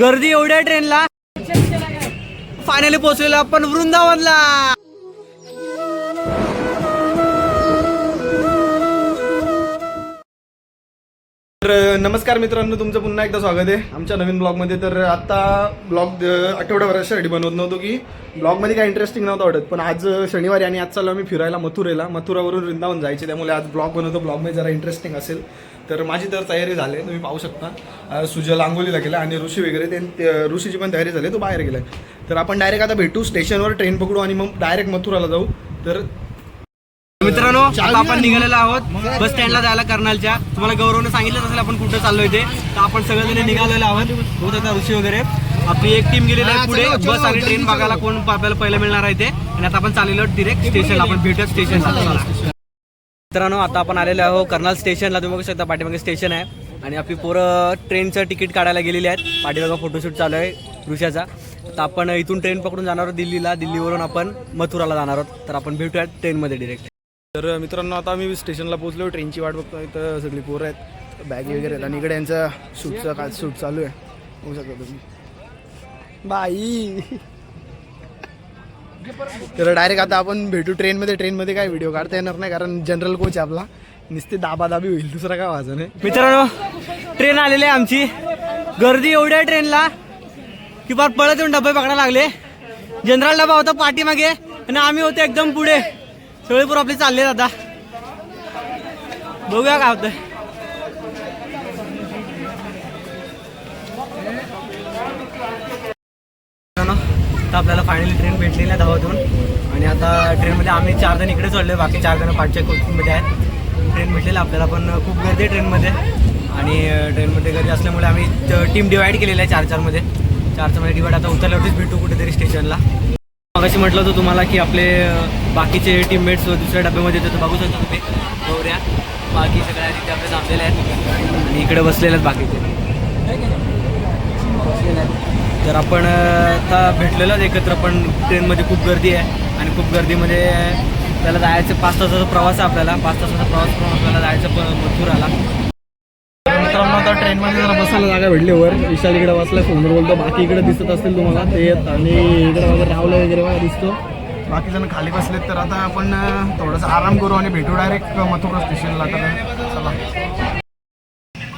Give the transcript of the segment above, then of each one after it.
गर्दी एवढ्या ट्रेनला. फायनली पोहोचलेलो आपण वृंदावनला. तर नमस्कार मित्रांनो तुमचं पुन्हा एकदा स्वागत आहे. आमच्या नवीन ब्लॉगमध्ये. तर आता ब्लॉग आठवड्याभरासाठी बनवत नव्हतो की ब्लॉगमध्ये काय इंटरेस्टिंग नव्हतं वाटत. पण आज शनिवारी आणि आज चाललो आम्ही फिरायला मथुरेला. मथुरावरून वृंदावन जायचे त्यामुळे आज ब्लॉग बनवतो. ब्लॉगमध्ये जरा इंटरेस्टिंग असेल. तर माझी तर तयारी झाली. आहे, तुम्ही पाहू शकता. सुजल आंघोलीला गेला आणि ऋषी वगैरे ते ऋषीची पण तयारी झाली तो बाहेर गेला तर आपण डायरेक्ट आता भेटू. स्टेशनवर ट्रेन पकडू आणि मग डायरेक्ट मथुराला जाऊ. तर मित्रांनो आता आपण निघालेलो आहोत बस स्टँडला जायला कर्नालच्या. तुम्हाला गौरवने सांगितलं असेल आपण कुठं चाललोय ते. तर आपण सगळेजण निघालेलो आहोत. होत आता ऋषी वगैरे. आपली एक टीम गेलेली आहे पुढे. बस आणि ट्रेन बघायला कोण आपल्याला पहिलं मिळणार आहे ते. आणि आता आपण चाललेलो डिरेक्ट स्टेशनला आपण भेटूया स्टेशन मित्रांनो आता आपण आलेलो आहोत कर्नाल स्टेशनला तुम्ही बघू शकता पाठीमागे स्टेशन आहे. आणि आपली पोरं ट्रेनचं तिकीट काढायला गेलेली आहेत. पाठीमागं फोटोशूट चालू आहे ऋषाचा. तर आपण इथून ट्रेन पकडून जाणार आहोत दिल्लीला. दिल्लीवरून आपण मथुराला जाणार आहोत. तर आपण भेटूया ट्रेनमध्ये डिरेक्ट तर मित्रांनो आता आम्ही स्टेशनला पोहोचलो ट्रेनची वाट बघतो इथं सगळी पोरं आहेत बॅग वगैरे आहेत. आणि इकडे यांचा शूटचा काय शूट चालू आहे. होऊ शकता तुम्ही. बाई! तर डायरेक्ट आता आपण भेटू ट्रेनमध्ये. ट्रेनमध्ये काय व्हिडिओ काढता येणार नाही कारण जनरल कोच आहे आपला. नुसते दाबादाबी होईल दुसरा काय वाजन नाही. मित्रांनो ट्रेन आलेली आहे आमची. गर्दी एवढी आहे ट्रेनला की फार पळत येऊन डबे पकडायला लागले. जनरल डबा होता पाठीमागे आणि आम्ही होते एकदम पुढे. सगळे आपले चालले आता बघूया काय होतं मित्रांनो, आपल्याला फायनली ट्रेन भेटलेली आहे धावातून. आणि आता ट्रेनमध्ये आम्ही चार जण इकडे चढले बाकी चार जण पाठच्या कोचिंगमध्ये आहेत. ट्रेन भेटलेलं आपल्याला पण खूप गर्दी आहे ट्रेनमध्ये आणि ट्रेनमध्ये गर्दी असल्यामुळे आम्ही टीम डिवाईड केलेली आहे चार चारमध्ये. चार चारमध्ये डिवाईड आता उतरल्यावरतीच भेटू कुठेतरी स्टेशनला मगाशी म्हटलं होतं तुम्हाला की आपले बाकीचे टीममेट्स दुसऱ्या डब्यामध्ये येतात. बघू शकता तुम्ही. गौऱ्या बाकी सगळ्या तिथे आपले थांबलेले आहेत. आणि इकडे बसलेले आहेत बाकीचे. तर आपण आता भेटलेलोच एकत्र पण ट्रेनमध्ये खूप गर्दी आहे. आणि खूप गर्दीमध्ये त्याला जायचं पाच तासाचा प्रवास आहे आपल्याला. पाच तासाचा प्रवास करून आपल्याला जायचं प मथुराला. आता ट्रेनमध्ये जरा बसायला जागा भेटली वर विशाल इकडे बसला फोनवर बोलतो. बाकी इकडे दिसत असतील तुम्हाला ते येत. आणि इकडे वगैरे रावलं वगैरे बघा दिसतो. बाकी जण खाली बसलेत तर आता आपण थोडंसं आराम करू आणि भेटू डायरेक्ट मथुरा स्टेशनला तर चला.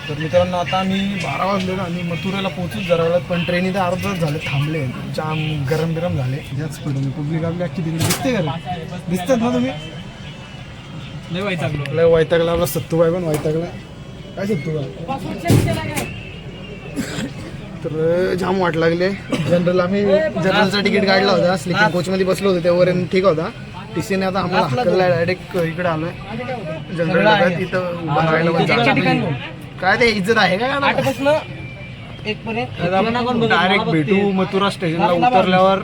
तर मित्रांनो आता मी बारा वाजलेलो आणि मथुरेला पोहोचूच जरा वेळात पण ट्रेन इथं अर्धा तास झाले थांबले. जाम गरम गरम झाले. त्याच स्पीडने पब्लिक आपली अख्खी तिकडे. दिसते का? दिसतात ना तुम्ही? लय वैतागला आपला सत्तूबाई पण वैतागला. काय तर जाम वाट लागले. जनरल आम्ही जनरलचा तिकीट काढला होता. स्लिपिंग कोचमध्ये बसलो होतो त्यावर ठीक होता. टी सीने आता आम्हाला हकलला डायरेक्ट इकडे आलोय. जनरल डब्यात इथं उभं राहायला. काय ते इज्जत आहे का डायरेक्ट भेटू मथुरा स्टेशनला उतरल्यावर.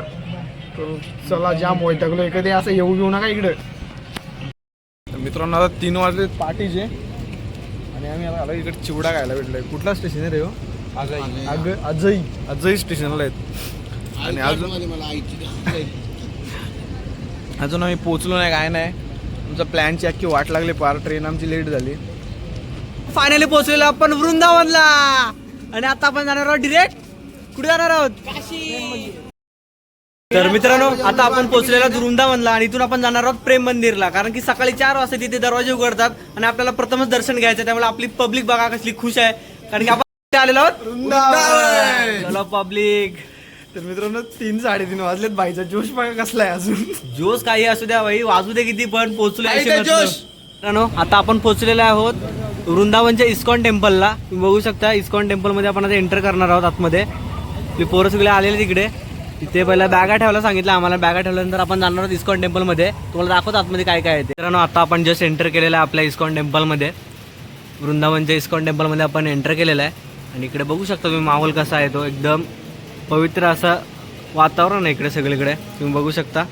तर चला जाम वैतागलो कधी असं येऊ घेऊ नका इकडे. मित्रांनो आता तीन वाजले पार्टीचे आणि आम्ही आलो इकडे चिवडा खायला भेटलोय. कुठला स्टेशन आहे रे हो? अग अजय अजय स्टेशनला आहेत. आणि अजून अजून आम्ही पोचलो नाही काय नाही. तुमचा प्लॅनची अख्खी वाट लागली पार ट्रेन आमची लेट झाली. फायनली पोहोचलेलो आपण वृंदावनला. आणि आता आपण जाणार आहोत डिरेक्ट कुठे जाणार आहोत? तर मित्रांनो आता आपण पोहोचलेलो वृंदावनला आणि इथून आपण जाणार आहोत प्रेम मंदिरला. कारण की सकाळी चार वाजता तिथे दरवाजे उघडतात आणि आपल्याला प्रथमच दर्शन घ्यायचं. त्यामुळे आपली पब्लिक बघा कसली खुश आहे. कारण की आपण आलेलो आहोत. पब्लिक. तर मित्रांनो तीन साडेतीन वाजलेत. बाईचा जोश बघा कसला आहे अजून. जोश काही असू द्या भाई वाजू दे किती पण पोहोचलो मित्रांनो आता आपण पोहोचलेलो आहोत वृंदावनच्या इस्कॉन टेम्पलला. तुम्ही बघू शकता इस्कॉन टेम्पलमध्ये आपण आता एंटर करणार आहोत आतमध्ये. पोरं सगळे आलेले तिकडे. तिथे पहिला बॅगा ठेवायला सांगितलं आम्हाला बॅगा ठेवल्यानंतर आपण जाणार आहोत इस्कॉन टेम्पलमध्ये. तुम्हाला दाखवतो आतमध्ये काय काय आहे मित्रांनो आता आपण जस्ट एंटर केलेलं आहे आपल्या इस्कॉन टेम्पलमध्ये. वृंदावनच्या इस्कॉन टेम्पलमध्ये आपण एंटर केलेलं आहे. आणि इकडे बघू शकता तुम्ही माहोल कसा आहे तो. एकदम पवित्र असं वातावरण आहे इकडे सगळीकडे. तुम्ही बघू शकता.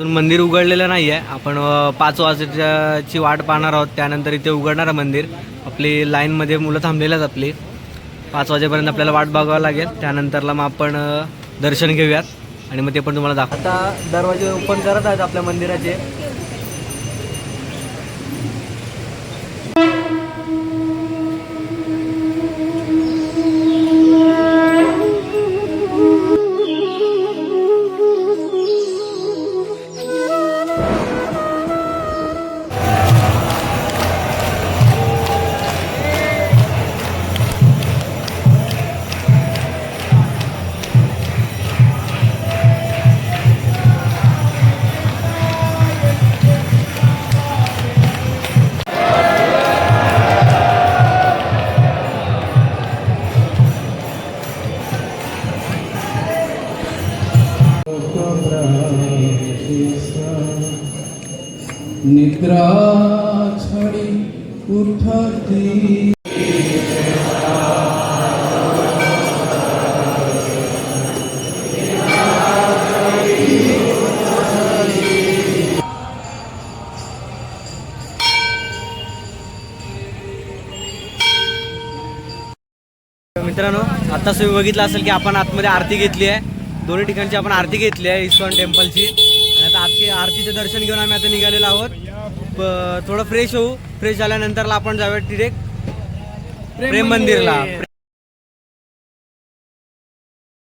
अजून मंदिर उघडलेलं नाही आहे आपण पाच वाजताची वाट पाहणार आहोत. त्यानंतर इथे उघडणार आहे मंदिर. आपली लाईनमध्ये मुलं थांबलेली आहेत आपली. पाच वाजेपर्यंत आपल्याला वाट बघावं लागेल. त्यानंतरला मग आपण दर्शन घेऊयात. आणि मग ते पण तुम्हाला दाखव आता दरवाजे ओपन करत आहेत आपल्या मंदिराचे. निद्रा छाडी उठती. मित्रांनो आता तुम्ही बघितलं असेल की आपण आतमध्ये आरती घेतली आहे. दोन्ही ठिकाणची आपण आरती घेतली आहे इस्कॉन टेम्पलची. आरती आरतीचं दर्शन घेऊन आम्ही आता निघालेलो आहोत. थोडं फ्रेश होऊ. फ्रेश झाल्यानंतरला आपण जाऊया डिरेक्ट प्रेम मंदिरला.